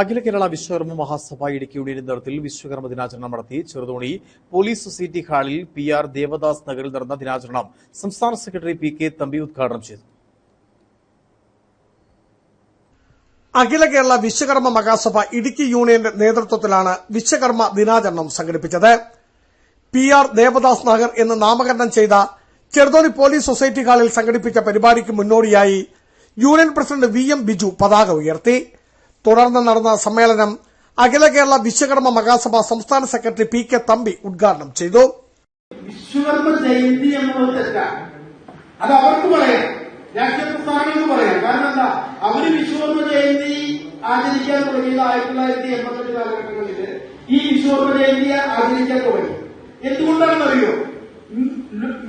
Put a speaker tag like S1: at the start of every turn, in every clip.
S1: അഖില കേരള വിശ്വകർമ്മ മഹാസഭ ഇടുക്കി യൂണിയന്റെ നേതൃത്വത്തിൽ വിശ്വകർമ്മ ദിനാചരണം നടത്തി ചെറുതോണി പോലീസ് സൊസൈറ്റി ഹാളിൽ പി ആർ ദേവദാസ് നഗറിൽ നടന്ന ദിനാചരണം സംസ്ഥാന സെക്രട്ടറി പി കെ തമ്പി ഉദ്ഘാടനം ചെയ്തു.
S2: അഖില കേരള വിശ്വകർമ്മ മഹാസഭ ഇടുക്കി യൂണിയന്റെ നേതൃത്വത്തിലാണ് വിശ്വകർമ്മ ദിനാചരണം സംഘടിപ്പിച്ചത്. പി ആർ ദേവദാസ് നഗർ എന്ന് നാമകരണം ചെയ്ത ചെറുതോണി പോലീസ് സൊസൈറ്റി ഹാളിൽ സംഘടിപ്പിച്ച പരിപാടിക്ക് മുന്നോടിയായി union president V M Biju പതാക ഉയർത്തി. തുടർന്ന് നടന്ന സമ്മേളനം അഖില കേരള വിശ്വകർമ്മ മഹാസഭ സംസ്ഥാന സെക്രട്ടറി പി കെ തമ്പി ഉദ്ഘാടനം ചെയ്തു.
S3: വിശ്വകർമ്മ ജയന്തി എന്നുള്ളത് തെറ്റാണ് അത് അവർക്ക് പറയാം. രാഷ്ട്രീയ പ്രസ്ഥാനങ്ങൾക്ക് പറയാം. കാരണം എന്താ? അവർ വിശ്വകർമ്മ ജയന്തി ആചരിക്കാൻ തുടങ്ങിയത് ആയിരത്തി തൊള്ളായിരത്തി എൺപത്തെട്ട് കാലഘട്ടങ്ങളിൽ ഈ വിശ്വകർമ്മ ജയന്തി ആചരിക്കാൻ തുടങ്ങി. എന്തുകൊണ്ടാണെന്ന് അറിയോ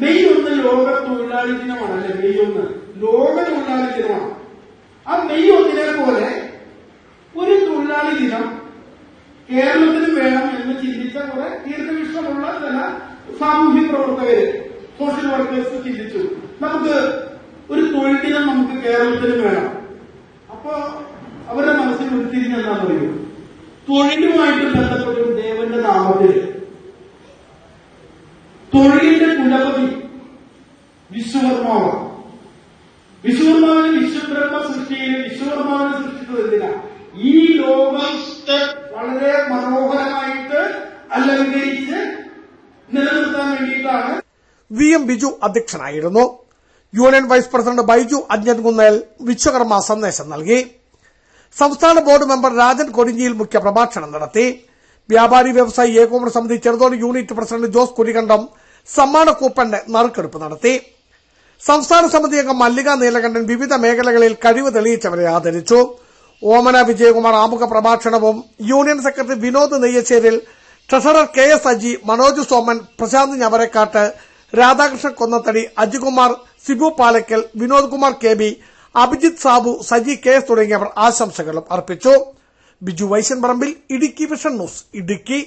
S3: മെയ് ഒന്ന് ലോക തൊഴിലാളി ദിനമാണ് അല്ലെ? മെയ് ഒന്ന് ലോക തൊഴിലാളി ദിനമാണ്. ആ മെയ് ഒന്നിനെ പോലെ ഒരു ദിനം. കേരളത്തിന് വേണം എന്ന് ചിന്തിച്ച കുറെ ദീർഘവീക്ഷണമുള്ള ചില സാമൂഹ്യ പ്രവർത്തകര് സോഷ്യൽ വർക്കേഴ്സ് ചിന്തിച്ചു. നമുക്ക് ഒരു തൊഴിൽ ദിനം നമുക്ക് കേരളത്തിന് വേണം. അപ്പോ അവരുടെ മനസ്സിൽ ഉരുത്തിരിഞ്ഞ എന്താ അറിയൂ തൊഴിലുമായിട്ട് ബന്ധപ്പെട്ട ദേവന്റെ നാമത്തിൽ തൊഴിലിന്റെ കുലപതി വിശ്വകർമാവാണ്. വിശ്വകർമാവിന് വിശ്വബ്രഹ്മ സൃഷ്ടിയിൽ അലങ്കരിച്ച് നിലനിർത്താൻ വേണ്ടിയിട്ടാണ്
S2: വി എം ബിജു അധ്യക്ഷനായിരുന്നു. Union vice president Baiju Anjankunnel Vishwakarma സന്ദേശം നൽകി. സംസ്ഥാന ബോർഡ് മെമ്പർ രാജൻ കൊടിഞ്ഞിയിൽ മുഖ്യ പ്രഭാഷണം നടത്തി. വ്യാപാരി വ്യവസായി ഏകോപന സമിതി ചെറുതോണി യൂണിറ്റ് പ്രസിഡന്റ് ജോസ് കുരികണ്ഠം സമ്മാന കൂപ്പന്റെ നറുക്കെടുപ്പ് നടത്തി. സംസ്ഥാന സമിതി അംഗം മല്ലിക നീലകണ്ഠൻ വിവിധ മേഖലകളിൽ കഴിവ് തെളിയിച്ചവരെ ആദരിച്ചു. ഓമന വിജയകുമാർ ആമുഖ പ്രഭാഷണവും union secretary Vinod Neyyasseril treasurer K S Aji Manoj Soman Prashanth Njavarakkattu Radhakrishnan Konnathadi Ajikumar Sibu Palakkal Vinod Kumar K B Abhijith Sabu Saji K S തുടങ്ങിയവർ ആശംസകളും അർപ്പിച്ചു. Biju Vaishan Parambil Idukki vision news Idukki.